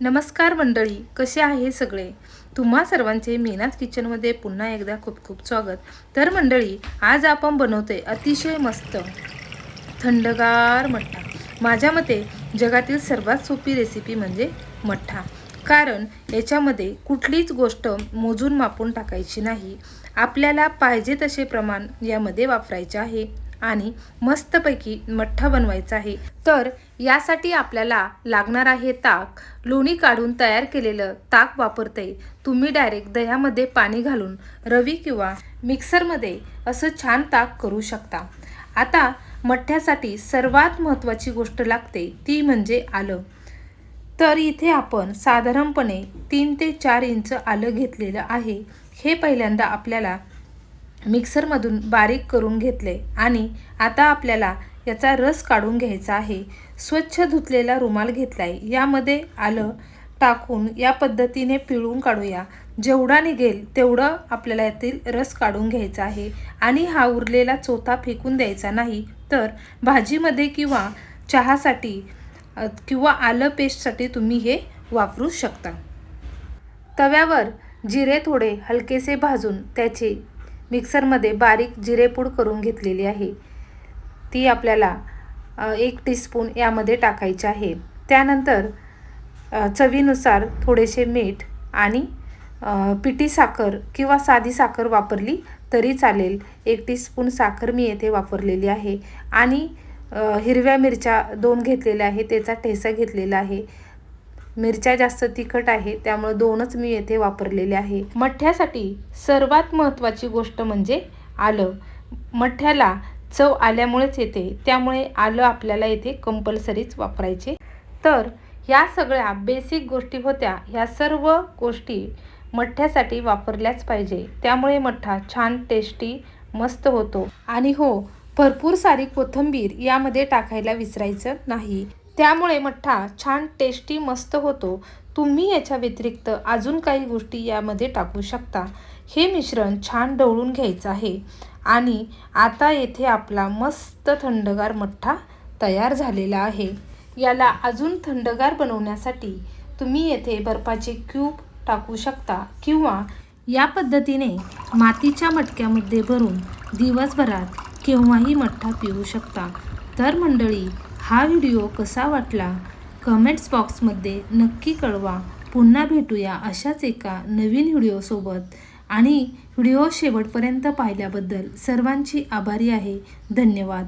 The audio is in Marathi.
नमस्कार मंडळी कसे आहे सगळे? तुम्हा सर्वांचे मीनाच किचनमध्ये पुन्हा एकदा खूप खूप स्वागत. तर मंडळी आज आपण बनवतोय अतिशय मस्त थंडगार मठ्ठा. माझ्या मते जगातील सर्वात सोपी रेसिपी म्हणजे मठ्ठा. कारण याच्यामध्ये कुठलीच गोष्ट मोजून मापून टाकायची नाही. आपल्याला पाहिजे तसे प्रमाण यामध्ये वापरायचे आहे. आणि मस्तपैकी मठ्ठा बनवायचा आहे. तर यासाठी आपल्याला लागणार आहे ताक. लोणी काढून तयार केलेलं ताक वापरते. तुम्ही डायरेक्ट दह्यामध्ये पाणी घालून रवी किंवा मिक्सरमध्ये असं छान ताक करू शकता. आता मठ्ठ्यासाठी सर्वात महत्त्वाची गोष्ट लागते ती म्हणजे आलं. तर इथे आपण साधारणपणे तीन ते चार इंच आलं घेतलेलं आहे. हे पहिल्यांदा आपल्याला मिक्सरमधून बारीक करून घेतले आणि आता आपल्याला याचा रस काढून घ्यायचा आहे. स्वच्छ धुतलेला रुमाल घेतला आहे यामध्ये आलं टाकून या पद्धतीने पिळून काढूया. जेवढा निघेल तेवढं आपल्याला यातील रस काढून घ्यायचा आहे. आणि हा उरलेला चोथा फेकून द्यायचा नाही तर भाजीमध्ये किंवा चहासाठी किंवा आलं पेस्टसाठी तुम्ही हे वापरू शकता. तव्यावर जिरे थोडे हलकेसे भाजून त्याचे मिक्सरमध्ये बारीक जिरेपूड करून घेतलेली आहे. ती आपल्याला एक टीस्पून यामध्ये टाकायची आहे. त्यानंतर चवीनुसार थोडेसे मीठ आणि पिटी पिठी साखर किंवा साधी साखर वापरली तरी चालेल. एक टीस्पून साखर मी येथे वापरलेली आहे. आणि हिरव्या मिरच्या दोन घेतलेल्या आहे त्याचा ठेसा घेतलेला आहे. मिरच्या जास्त तिखट आहे त्यामुळे दोनच मी येथे वापरलेले आहे. मठ्ठ्यासाठी सर्वात महत्त्वाची गोष्ट म्हणजे आलं. मठ्ठ्याला चव आल्यामुळेच येते त्यामुळे आलं आपल्याला येथे कंपल्सरीच वापरायचे. तर ह्या सगळ्या बेसिक गोष्टी होत्या ह्या सर्व गोष्टी मठ्ठ्यासाठी वापरल्याच पाहिजे. त्यामुळे मठ्ठा छान टेस्टी मस्त होतो. आणि हो भरपूर सारी कोथिंबीर यामध्ये टाकायला विसरायचं नाही. त्यामुळे मठ्ठा छान टेस्टी मस्त होतो. तुम्ही याच्या व्यतिरिक्त अजून काही गोष्टी यामध्ये टाकू शकता. हे मिश्रण छान ढवळून घ्यायचं आहे. आणि आता येथे आपला मस्त थंडगार मठ्ठा तयार झालेला आहे. याला अजून थंडगार बनवण्यासाठी तुम्ही येथे बर्फाचे क्यूब टाकू शकता किंवा या पद्धतीने मातीच्या मटक्यामध्ये भरून दिवसभरात केव्हाही मठ्ठा पिऊ शकता. तर मंडळी हा व्हिडिओ कसा वाटला? कमेंट्स बॉक्समध्ये नक्की कळवा. पुन्हा भेटूया अशाच एका नवीन व्हिडिओसोबत. आणि व्हिडिओ शेवटपर्यंत पाहिल्याबद्दल सर्वांची आभारी आहे. धन्यवाद.